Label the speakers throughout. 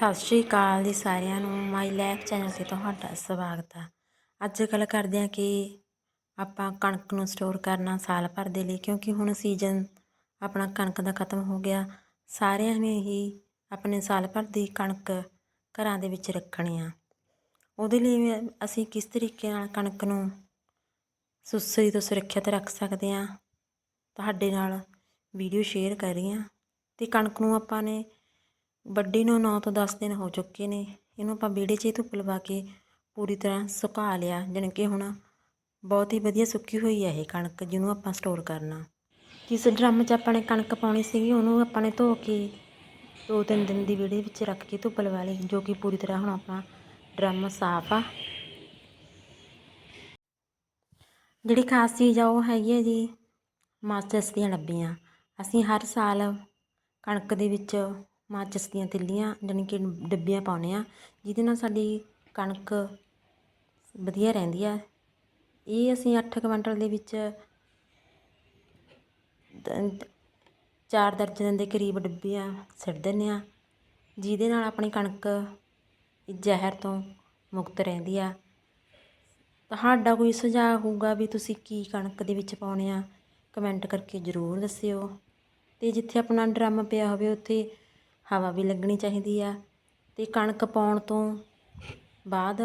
Speaker 1: ਸਤਿ ਸ਼੍ਰੀ ਅਕਾਲ ਜੀ ਸਾਰਿਆਂ ਨੂੰ ਮਾਈ ਲਾਈਫ ਚੈਨਲ ਤੇ ਤੁਹਾਡਾ ਸਵਾਗਤ ਆ। ਅੱਜ ਗੱਲ ਕਰਦੇ ਹਾਂ ਕਿ ਆਪਾਂ ਕਣਕ ਨੂੰ ਸਟੋਰ ਕਰਨਾ ਸਾਲ ਭਰ ਦੇ ਲਈ, ਕਿਉਂਕਿ ਹੁਣ ਸੀਜ਼ਨ ਆਪਣਾ ਕਣਕ ਦਾ ਖਤਮ ਹੋ ਗਿਆ। ਸਾਰਿਆਂ ਨੇ ਹੀ ਆਪਣੇ ਸਾਲ ਭਰ ਦੀ ਕਣਕ ਘਰਾਂ ਦੇ ਵਿੱਚ ਰੱਖਣੀ ਆ। ਉਹਦੇ ਲਈ ਅਸੀਂ ਕਿਸ ਤਰੀਕੇ ਨਾਲ ਕਣਕ ਨੂੰ ਸੁਸਰੀ ਤੋਂ ਸੁਰੱਖਿਅਤ ਰੱਖ ਸਕਦੇ ਹਾਂ? ਤੁਹਾਡੇ ਨਾਲ ਵੀਡੀਓ ਸ਼ੇਅਰ ਕਰ ਰਹੀ ਹਾਂ। ਅਤੇ ਕਣਕ ਨੂੰ ਆਪਾਂ ਨੇ ਵੱਡੀ ਨੂੰ 9 ਤੋਂ 10 ਦਿਨ ਹੋ ਚੁੱਕੇ ਨੇ, ਇਹਨੂੰ ਆਪਾਂ ਵਿਹੜੇ 'ਚ ਧੁੱਪ ਲਵਾ ਕੇ ਪੂਰੀ ਤਰ੍ਹਾਂ ਸੁਕਾ ਲਿਆ, ਜਾਣੀ ਕਿ ਹੁਣ ਬਹੁਤ ਹੀ ਵਧੀਆ ਸੁੱਕੀ ਹੋਈ ਹੈ ਇਹ ਕਣਕ ਜਿਹਨੂੰ ਆਪਾਂ ਸਟੋਰ ਕਰਨਾ। ਜਿਸ ਡਰਮ 'ਚ ਆਪਾਂ ਨੇ ਕਣਕ ਪਾਉਣੀ ਸੀਗੀ, ਉਹਨੂੰ ਆਪਾਂ ਨੇ ਧੋ ਕੇ ਦੋ ਤਿੰਨ ਦਿਨ ਦੀ ਵਿਹੜੇ ਵਿੱਚ ਰੱਖ ਕੇ ਧੁੱਪ ਲਵਾ ਲਈ, ਜੋ ਕਿ ਪੂਰੀ ਤਰ੍ਹਾਂ ਹੁਣ ਆਪਣਾ ਡਰਮ ਸਾਫ਼ ਆ। ਜਿਹੜੀ ਖਾਸ ਚੀਜ਼ ਆ ਉਹ ਹੈਗੀ ਹੈ ਜੀ ਮਾਚਿਸ ਦੀਆਂ ਡੱਬੀਆਂ। ਅਸੀਂ ਹਰ ਸਾਲ ਕਣਕ ਦੇ ਵਿੱਚ ਮਾਚਿਸ ਦੀਆਂ ਤਿੱਲੀਆਂ ਜਾਣੀ ਕਿ ਡੱਬੀਆਂ ਪਾਉਂਦੇ ਹਾਂ ਜਿਹਦੇ ਨਾਲ ਸਾਡੀ ਕਣਕ ਵਧੀਆ ਰਹਿੰਦੀ ਆ। ਇਹ ਅਸੀਂ ਅੱਠ ਕੁਇੰਟਲ ਦੇ ਵਿੱਚ ਚਾਰ ਦਰਜਨ ਦੇ ਕਰੀਬ ਡੱਬੀਆਂ ਸਿੱਟ ਦਿੰਦੇ ਆ, ਜਿਹਦੇ ਨਾਲ ਆਪਣੀ ਕਣਕ ਜ਼ਹਿਰ ਤੋਂ ਮੁਕਤ ਰਹਿੰਦੀ ਆ। ਤੁਹਾਡਾ ਕੋਈ ਸੁਝਾਅ ਹੋਊਗਾ ਵੀ ਤੁਸੀਂ ਕੀ ਕਣਕ ਦੇ ਵਿੱਚ ਪਾਉਣੇ ਆ, ਕਮੈਂਟ ਕਰਕੇ ਜ਼ਰੂਰ ਦੱਸਿਓ। ਅਤੇ ਜਿੱਥੇ ਆਪਣਾ ਡਰਮ ਪਿਆ ਹੋਵੇ, ਉੱਥੇ ਹਵਾ ਵੀ ਲੱਗਣੀ ਚਾਹੀਦੀ ਆ ਅਤੇ ਕਣਕ ਪਾਉਣ ਤੋਂ ਬਾਅਦ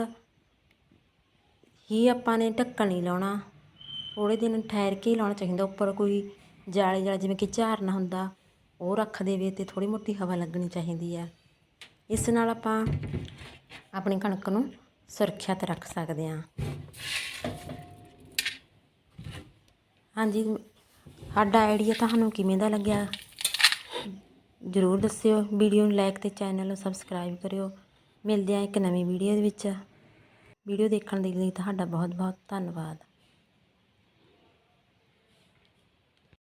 Speaker 1: ਹੀ ਆਪਾਂ ਨੇ ਢੱਕਣ ਨਹੀਂ ਲਾਉਣਾ। ਥੋੜ੍ਹੇ ਦਿਨ ਠਹਿਰ ਕੇ ਹੀ ਲਾਉਣਾ ਚਾਹੀਦਾ, ਉੱਪਰ ਕੋਈ ਜਾਲੀ ਜਾਲਾ ਜਿਵੇਂ ਕਿ ਝਾਰਨਾ ਹੁੰਦਾ, ਉਹ ਰੱਖ ਦੇਵੇ ਅਤੇ ਥੋੜ੍ਹੀ ਮੋਟੀ ਹਵਾ ਲੱਗਣੀ ਚਾਹੀਦੀ ਆ। ਇਸ ਨਾਲ ਆਪਾਂ ਆਪਣੀ ਕਣਕ ਨੂੰ ਸੁਰੱਖਿਅਤ ਰੱਖ ਸਕਦੇ ਹਾਂ। ਹਾਂਜੀ, ਸਾਡਾ ਆਈਡੀਆ ਤੁਹਾਨੂੰ ਕਿਵੇਂ ਦਾ ਲੱਗਿਆ? ਜ਼ਰੂਰ ਦੱਸਿਓ, ਵੀਡੀਓ ਨੂੰ ਲਾਈਕ ਅਤੇ ਚੈਨਲ ਨੂੰ ਸਬਸਕ੍ਰਾਈਬ ਕਰਿਓ। ਮਿਲਦੇ ਹਾਂ ਇੱਕ ਨਵੀਂ ਵੀਡੀਓ ਦੇ ਵਿੱਚ। ਵੀਡੀਓ ਦੇਖਣ ਦੇ ਲਈ ਤੁਹਾਡਾ ਬਹੁਤ ਬਹੁਤ ਧੰਨਵਾਦ।